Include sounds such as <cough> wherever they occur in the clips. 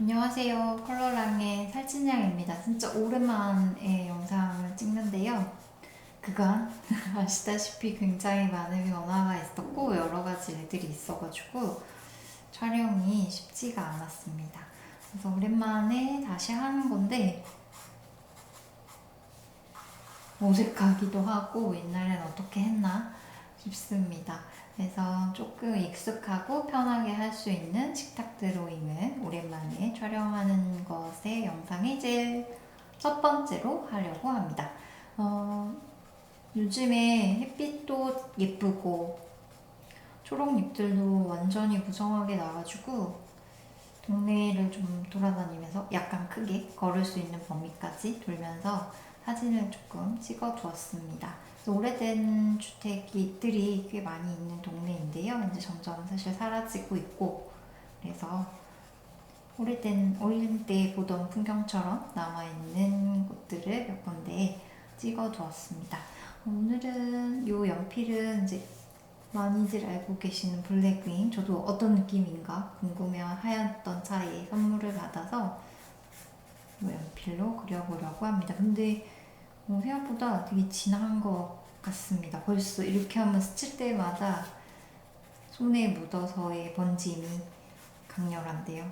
안녕하세요. 컬러랑의 살찐양입니다. 진짜 오랜만에 영상을 찍는데요. 그간 <laughs> 아시다시피 굉장히 많은 변화가 있었고 여러 가지 일들이 있어가지고 촬영이 쉽지가 않았습니다. 그래서 오랜만에 다시 하는 건데 어색하기도 하고 옛날엔 어떻게 했나 싶습니다. 그래서 조금 익숙하고 편하게 할 수 있는 식탁 드로잉을 오랜만에 촬영하는 것의 영상이 이제 첫 번째로 하려고 합니다. 어, 요즘에 햇빛도 예쁘고 초록잎들도 완전히 무성하게 나가지고 동네를 좀 돌아다니면서 약간 크게 걸을 수 있는 범위까지 돌면서 사진을 조금 찍어 두었습니다. 오래된 주택들이 꽤 많이 있는 동네인데요. 이제 점점 사실 사라지고 있고 그래서 오래된 어린 때 보던 풍경처럼 남아 있는 곳들을 몇 군데 찍어 두었습니다. 오늘은 이 연필은 이제 많이들 알고 계시는 블랙윙 저도 어떤 느낌인가 궁금해 하였던 차에 선물을 받아서 이 연필로 그려보려고 합니다. 근데 어, 생각보다 되게 진한 것 같습니다. 벌써 이렇게 하면 스칠 때마다 손에 묻어서의 번짐이 강렬한데요.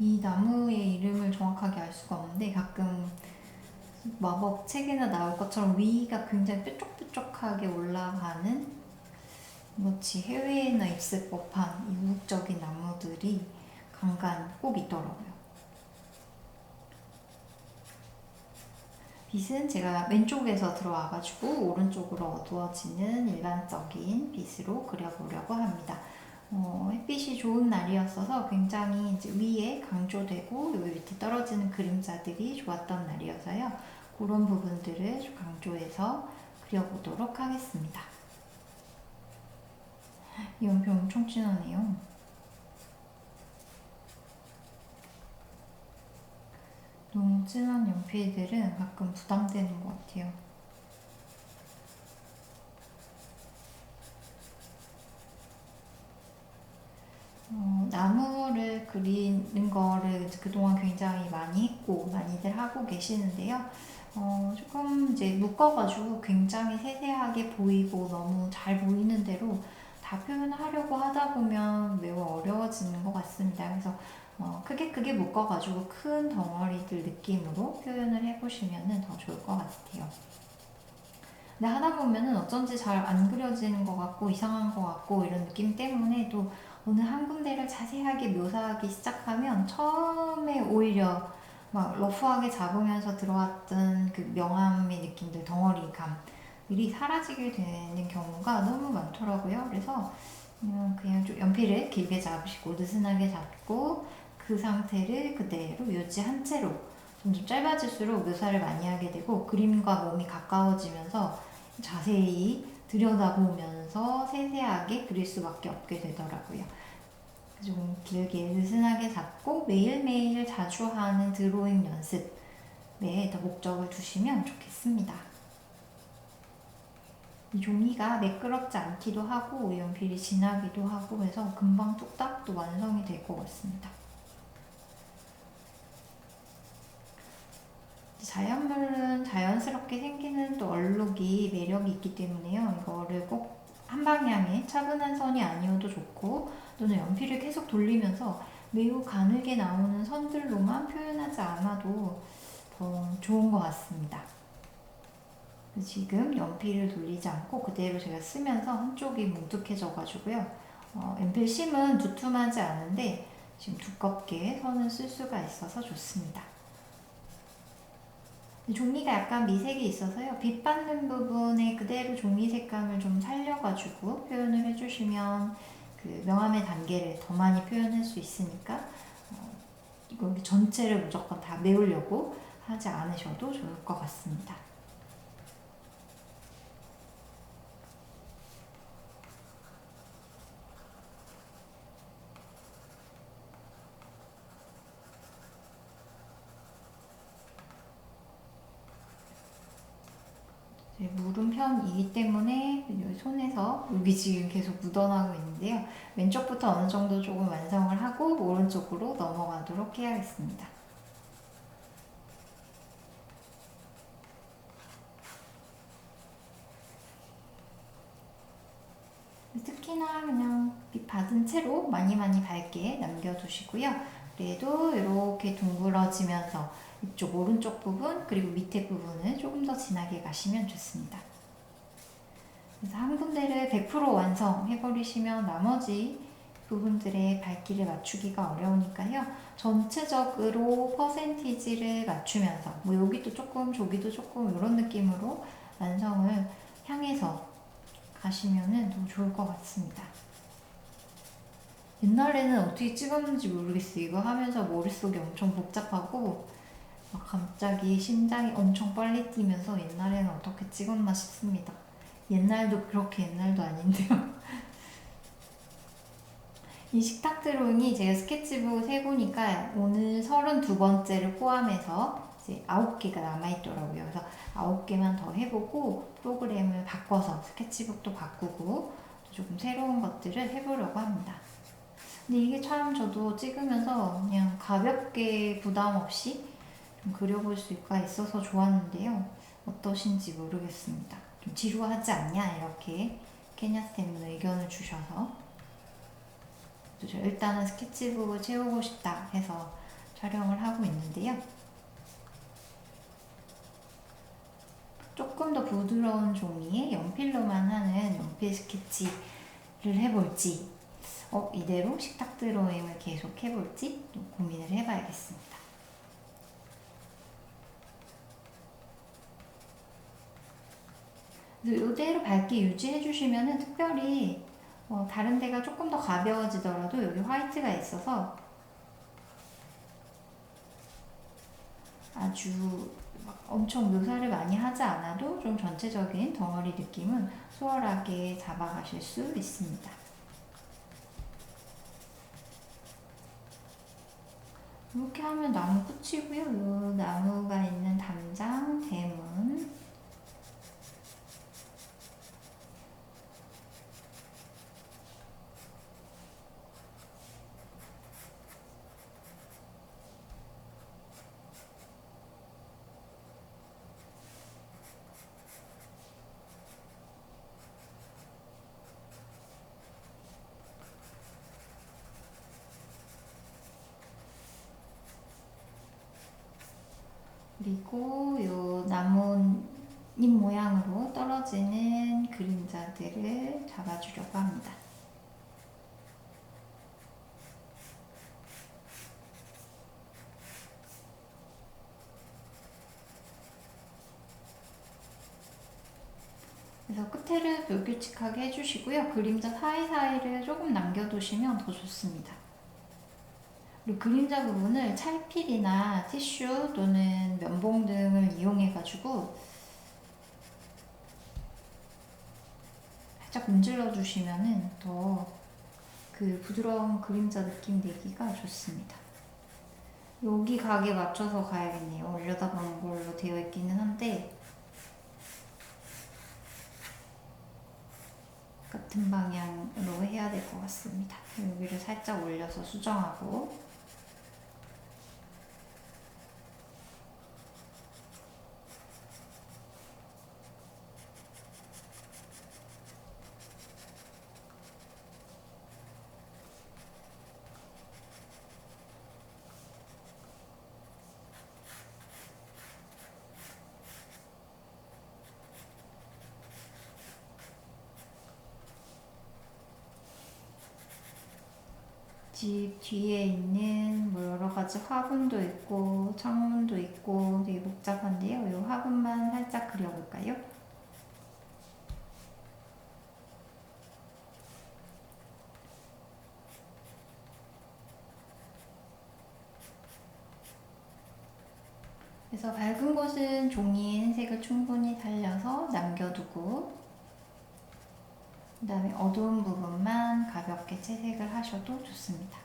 이 나무의 이름을 정확하게 알 수가 없는데 가끔 마법 책에나 나올 것처럼 위가 굉장히 뾰족뾰족하게 올라가는 마치 해외에나 있을 법한 이국적인 나무들이 간간 꼭 있더라고요. 빛은 제가 왼쪽에서 들어와가지고 오른쪽으로 어두워지는 일반적인 빛으로 그려보려고 합니다. 어, 햇빛이 좋은 날이었어서 굉장히 위에 강조되고 여기 밑에 떨어지는 그림자들이 좋았던 날이어서요. 그런 부분들을 강조해서 그려보도록 하겠습니다. 이 연필 엄청 진하네요. 너무 진한 연필들은 가끔 부담되는 것 같아요. 어, 나무를 그리는 거를 그동안 굉장히 많이 했고 많이들 하고 계시는데요. 어, 조금 이제 묶어가지고 굉장히 세세하게 보이고 너무 잘 보이는 대로 다 표현하려고 하다 보면 매우 어려워지는 것 같습니다. 그래서 어, 크게 크게 묶어가지고 큰 덩어리들 느낌으로 표현을 해보시면 더 좋을 것 같아요. 근데 하다 보면은 어쩐지 잘 안 그려지는 것 같고 이상한 것 같고 이런 느낌 때문에 또 어느 한 군데를 자세하게 묘사하기 시작하면 처음에 오히려 막 러프하게 잡으면서 들어왔던 그 명암의 느낌들, 덩어리감 들이 사라지게 되는 경우가 너무 많더라고요. 그래서 그냥 좀 연필을 길게 잡으시고 느슨하게 잡고 그 상태를 그대로 유지한 채로 점점 짧아질수록 묘사를 많이 하게 되고 그림과 몸이 가까워지면서 자세히 들여다보면서 세세하게 그릴 수밖에 없게 되더라고요. 좀 길게 느슨하게 잡고 매일매일 자주 하는 드로잉 연습에 더 목적을 두시면 좋겠습니다. 이 종이가 매끄럽지 않기도 하고 연필이 진하기도 하고 해서 금방 뚝딱 또 완성이 될 것 같습니다. 자연물은 자연스럽게 생기는 또 얼룩이 매력이 있기 때문에요. 이거를 꼭 한 방향의 차분한 선이 아니어도 좋고 또는 연필을 계속 돌리면서 매우 가늘게 나오는 선들로만 표현하지 않아도 더 좋은 것 같습니다. 지금 연필을 돌리지 않고 그대로 제가 쓰면서 한쪽이 뭉툭해져 가지고요. 어, 연필 심은 두툼하지 않은데 지금 두껍게 선을 쓸 수가 있어서 좋습니다. 종이가 약간 미색이 있어서요. 빛 받는 부분에 그대로 종이 색감을 좀 살려가지고 표현을 해주시면 그 명암의 단계를 더 많이 표현할 수 있으니까 어, 이거 전체를 무조건 다 메우려고 하지 않으셔도 좋을 것 같습니다. 이제 무른 편이기 때문에 손에서 여기 지금 계속 묻어나고 있는데요. 왼쪽부터 어느 정도 조금 완성을 하고 오른쪽으로 넘어가도록 해야겠습니다. 특히나 그냥 빛 받은 채로 많이 많이 밝게 남겨두시고요. 그래도 이렇게 둥그러지면서 이쪽 오른쪽 부분 그리고 밑에 부분을 조금 더 진하게 가시면 좋습니다. 그래서 한 군데를 100% 완성해버리시면 나머지 부분들의 밝기를 맞추기가 어려우니까요. 전체적으로 퍼센티지를 맞추면서 뭐 여기도 조금 저기도 조금 이런 느낌으로 완성을 향해서 가시면은 더 좋을 것 같습니다. 옛날에는 어떻게 찍었는지 모르겠어요. 이거 하면서 머릿속이 엄청 복잡하고 막 갑자기 심장이 엄청 빨리 뛰면서 옛날에는 어떻게 찍었나 싶습니다. 옛날도 그렇게 옛날도 아닌데요. <laughs> 이 식탁 드로잉이 제가 스케치북 세보니까 오늘 32번째를 포함해서 이제 9개가 남아있더라고요. 그래서 9개만 더 해보고 프로그램을 바꿔서 스케치북도 바꾸고 조금 새로운 것들을 해보려고 합니다. 근데 이게 참 저도 찍으면서 그냥 가볍게 부담 없이 좀 그려볼 수가 있어서 좋았는데요. 어떠신지 모르겠습니다. 좀 지루하지 않냐 이렇게 케냐쌤은 의견을 주셔서 일단은 스케치북을 채우고 싶다 해서 촬영을 하고 있는데요. 조금 더 부드러운 종이에 연필로만 하는 연필 스케치를 해볼지 어, 이대로 식탁 드로잉을 계속 해볼지 고민을 해봐야겠습니다. 이대로 밝게 유지해 주시면 특별히 어, 다른 데가 조금 더 가벼워지더라도 여기 화이트가 있어서 아주 엄청 묘사를 많이 하지 않아도 좀 전체적인 덩어리 느낌은 수월하게 잡아가실 수 있습니다. 이렇게 하면 나무 끝이고요. 이 나무가 있는 담장, 대문, 그리고 요 나뭇잎 모양으로 떨어지는 그림자들을 잡아주려고 합니다. 그래서 끝에를 불규칙하게 해주시고요. 그림자 사이사이를 조금 남겨두시면 더 좋습니다. 그림자 부분을 찰필이나 티슈 또는 면봉 등을 이용해 가지고 살짝 문질러 주시면은 더 그 부드러운 그림자 느낌 내기가 좋습니다. 여기 각에 맞춰서 가야겠네요. 올려다보는 걸로 되어 있기는 한데 같은 방향으로 해야 될 것 같습니다. 여기를 살짝 올려서 수정하고 집 뒤에 있는 뭐 여러 가지 화분도 있고 창문도 있고 되게 복잡한데요. 이 화분만 살짝 그려볼까요? 그래서 밝은 곳은 종이에 흰색을 충분히 살려서 남겨두고 그 다음에 어두운 부분만 가볍게 채색을 하셔도 좋습니다.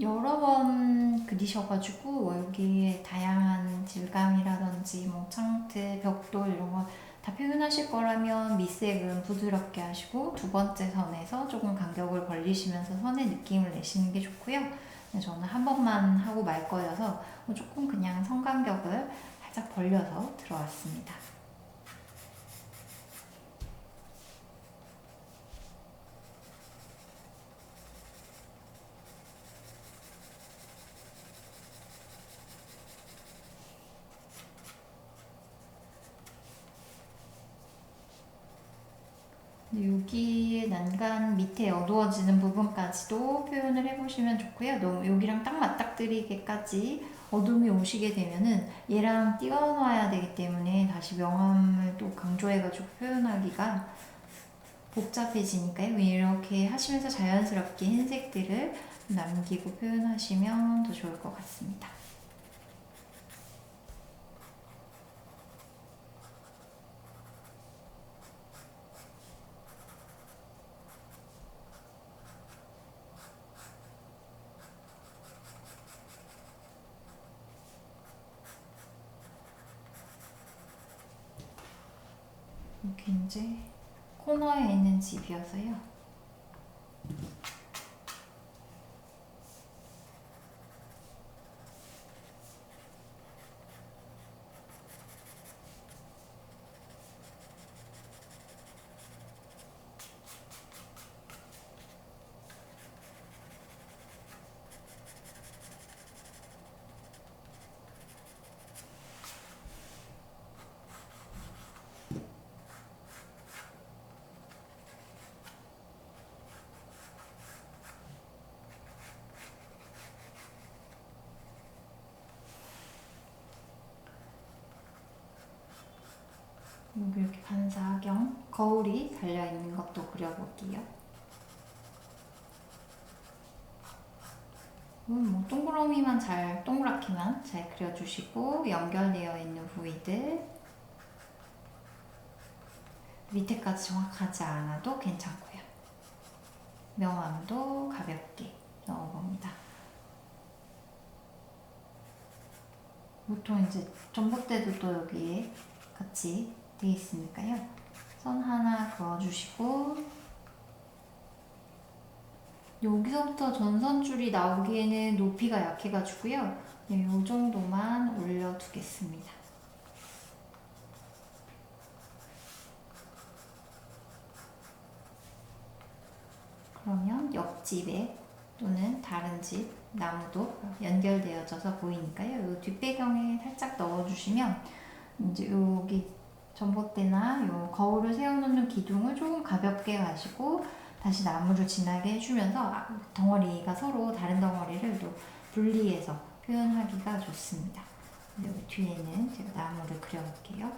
여러 번 그리셔가지고 여기에 다양한 질감이라든지 뭐 창틀, 벽돌 이런 거다 표현하실 거라면 밑색은 부드럽게 하시고 두 번째 선에서 조금 간격을 벌리시면서 선의 느낌을 내시는 게 좋고요. 저는 한 번만 하고 말 거여서 조금 그냥 선 간격을 살짝 벌려서 들어왔습니다. 여기 난간 밑에 어두워지는 부분까지도 표현을 해보시면 좋고요. 너무 여기랑 딱 맞닥뜨리게까지 어둠이 오시게 되면은 얘랑 띄워놔야 되기 때문에 다시 명암을 또 강조해가지고 표현하기가 복잡해지니까요. 이렇게 하시면서 자연스럽게 흰색들을 남기고 표현하시면 더 좋을 것 같습니다. 이제 코너에 있는 집이어서요. 이렇게 반사경 거울이 달려 있는 것도 그려볼게요. 음, 뭐 동그라미만 잘, 동그랗게만 잘 그려주시고 연결되어 있는 부위들 밑에까지 정확하지 않아도 괜찮고요. 명암도 가볍게 넣어봅니다. 보통 이제 전봇대도 또 여기에 같이 되어 있으니까요. 선 하나 그어주시고 여기서부터 전선줄이 나오기에는 높이가 약해가지고요. 네, 이 정도만 올려두겠습니다. 그러면 옆집에 또는 다른 집 나무도 연결되어져서 보이니까요. 이 뒷배경에 살짝 넣어주시면 이제 여기 전봇대나 요 거울을 세워놓는 기둥을 조금 가볍게 가지고 다시 나무를 진하게 해주면서 아, 덩어리가 서로 다른 덩어리를 또 분리해서 표현하기가 좋습니다. 여기 뒤에는 제가 나무를 그려볼게요.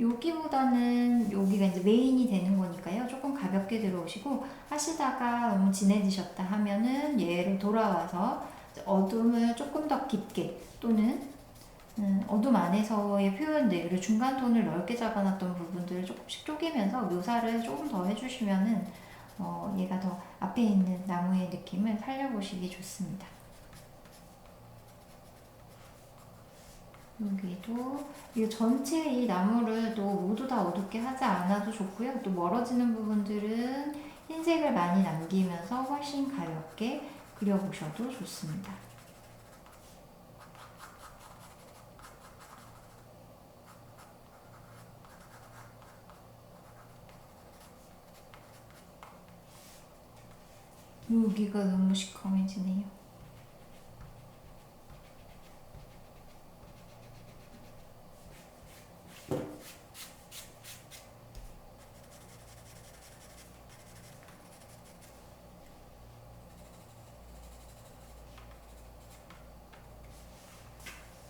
여기보다는 여기가 이제 메인이 되는 거니까요. 조금 가볍게 들어오시고 하시다가 너무 진해지셨다 하면은 얘를 돌아와서 어둠을 조금 더 깊게 또는 음, 어둠 안에서의 표현들 그리고 중간 톤을 넓게 잡아놨던 부분들을 조금씩 쪼개면서 묘사를 조금 더 해주시면은 어, 얘가 더 앞에 있는 나무의 느낌을 살려보시기 좋습니다. 여기도 이 전체 이 나무를 또 모두 다 어둡게 하지 않아도 좋고요. 또 멀어지는 부분들은 흰색을 많이 남기면서 훨씬 가볍게 그려보셔도 좋습니다. 여기가 너무 시커매지네요.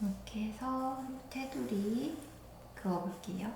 이렇게 해서 테두리 그어볼게요.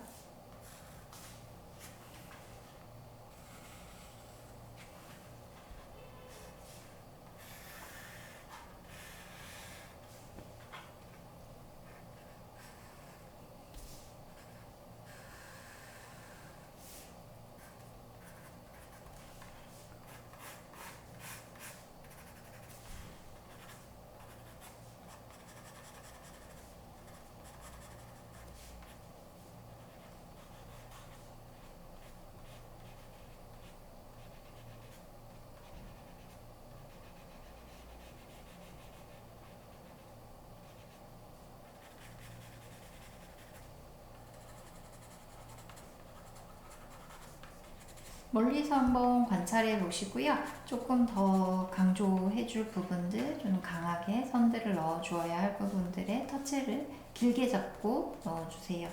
멀리서 한번 관찰해 보시고요. 조금 더 강조해 줄 부분들, 좀 강하게 선들을 넣어 주어야 할 부분들의 터치를 길게 잡고 넣어 주세요.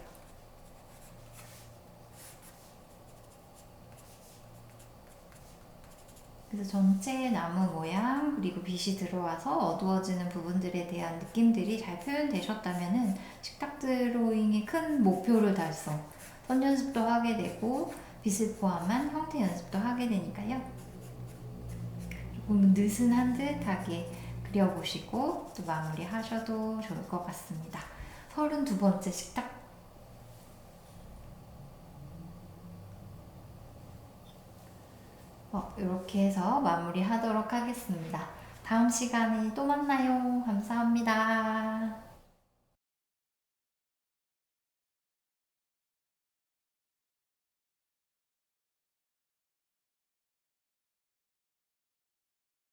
그래서 전체 나무 모양 그리고 빛이 들어와서 어두워지는 부분들에 대한 느낌들이 잘 표현되셨다면은 식탁 드로잉의 큰 목표를 달성. 선 연습도 하게 되고 빛을 포함한 형태 연습도 하게 되니까요. 조금 느슨한 듯하게 그려보시고 또 마무리하셔도 좋을 것 같습니다. 32번째 식탁 어, 이렇게 해서 마무리하도록 하겠습니다. 다음 시간에 또 만나요. 감사합니다.